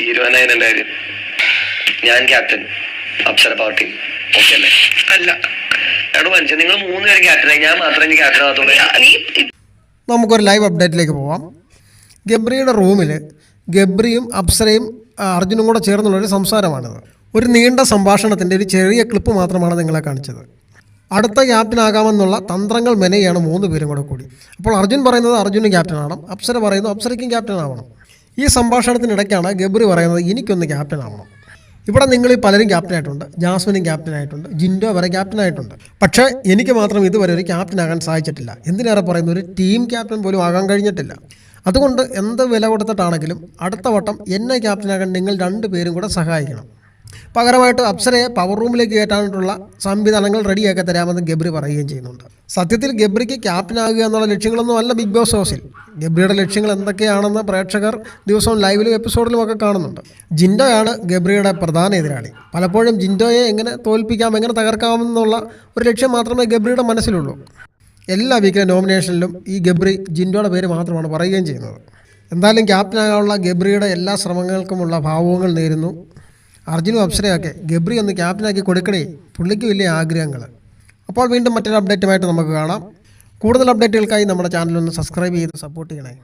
തീരുമാനമായ കാര്യം ഞാൻ captain Apsara party team okay അല്ലേ? അല്ല. എടോ മനുഷ്യൻ നിങ്ങൾ മൂന്ന് പേരും ക്യാപ്റ്റനായി ഞാൻ മാത്രമേ ക്യാപ്റ്റൻ ആകത്തുള്ളൂ. നമുക്കൊരു ലൈവ് അപ്ഡേറ്റിലേക്ക് പോവാം. ഗബ്രിയുടെ റൂമിൽ ഗബ്രിയും അപ്സരയും അർജുനും കൂടെ ചേർന്നുള്ളൊരു സംസാരമാണിത്. ഒരു നീണ്ട സംഭാഷണത്തിന്റെ ഒരു ചെറിയ ക്ലിപ്പ് മാത്രമാണ് നിങ്ങളെ കാണിച്ചത്. അടുത്ത ക്യാപ്റ്റൻ ആകാമെന്നുള്ള തന്ത്രങ്ങൾ മെനയാണ് മൂന്ന് പേരും കൂടെ കൂടി. അപ്പോൾ അർജുൻ പറയുന്നത് അർജുനും ക്യാപ്റ്റൻ ആവണം അപ്സര പറയുന്നു അപ്സരയ്ക്കും ക്യാപ്റ്റൻ ആവണം. ഈ സംഭാഷണത്തിനിടയ്ക്കാണ് ഗബ്രി പറയുന്നത് എനിക്കൊന്ന് ക്യാപ്റ്റൻ ആവണം. ഇവിടെ നിങ്ങൾ പലരും ക്യാപ്റ്റനായിട്ടുണ്ട് ജാസ്മിനും ക്യാപ്റ്റനായിട്ടുണ്ട് ജിൻഡോ വരെ ക്യാപ്റ്റനായിട്ടുണ്ട് പക്ഷേ എനിക്ക് മാത്രം ഇതുവരെ ഒരു ക്യാപ്റ്റൻ ആകാൻ സാധിച്ചിട്ടില്ല. എന്തിനേറെ പറയുന്ന ഒരു ടീം ക്യാപ്റ്റൻ പോലും ആകാൻ കഴിഞ്ഞിട്ടില്ല. അതുകൊണ്ട് എന്ത് വില കൊടുത്തിട്ടാണെങ്കിലും അടുത്ത വട്ടം എന്നെ ക്യാപ്റ്റനാകാൻ നിങ്ങൾ രണ്ട് പേരും കൂടെ സഹായിക്കണം. പകരമായിട്ട് അപ്സരയെ പവർ റൂമിലേക്ക് കയറ്റാനായിട്ടുള്ള സംവിധാനങ്ങൾ റെഡിയാക്കി തരാമെന്ന് ഗബ്രി പറയുകയും ചെയ്യുന്നുണ്ട്. സത്യത്തിൽ ഗബ്രിക്ക് ക്യാപ്റ്റനാകുക എന്നുള്ള ലക്ഷ്യങ്ങളൊന്നും അല്ല ബിഗ് ബോസ് ഹൗസിൽ. ഗബ്രിയുടെ ലക്ഷ്യങ്ങൾ എന്തൊക്കെയാണെന്ന് പ്രേക്ഷകർ ദിവസവും ലൈവിലും എപ്പിസോഡിലും ഒക്കെ കാണുന്നുണ്ട്. ജിൻഡോയാണ് ഗബ്രിയുടെ പ്രധാന എതിരാളി. പലപ്പോഴും ജിൻഡോയെ എങ്ങനെ തോൽപ്പിക്കാം എങ്ങനെ തകർക്കാമെന്നുള്ള ഒരു ലക്ഷ്യം മാത്രമേ ഗബ്രിയുടെ മനസ്സിലുള്ളൂ. എല്ലാ വീക്കിലെ നോമിനേഷനിലും ഈ ഗബ്രി ജിൻഡോയുടെ പേര് മാത്രമാണ് പറയുകയും ചെയ്യുന്നത്. എന്തായാലും ക്യാപ്റ്റനാകാനുള്ള ഗബ്രിയുടെ എല്ലാ ശ്രമങ്ങൾക്കുമുള്ള ഭാവങ്ങൾ നേരുന്നു. അർജുനും അപ്സരയൊക്കെ ഗബ്രി ഒന്ന് ക്യാപ്റ്റനാക്കി കൊടുക്കണേ പുള്ളിക്ക് വലിയ ആഗ്രഹങ്ങൾ അപ്പോൾ വീണ്ടും മറ്റൊരു അപ്ഡേറ്റുമായിട്ട് നമുക്ക് കാണാം. കൂടുതൽ അപ്ഡേറ്റുകൾക്കായി നമ്മുടെ ചാനൽ ഒന്ന് സബ്സ്ക്രൈബ് ചെയ്ത് സപ്പോർട്ട് ചെയ്യണേ.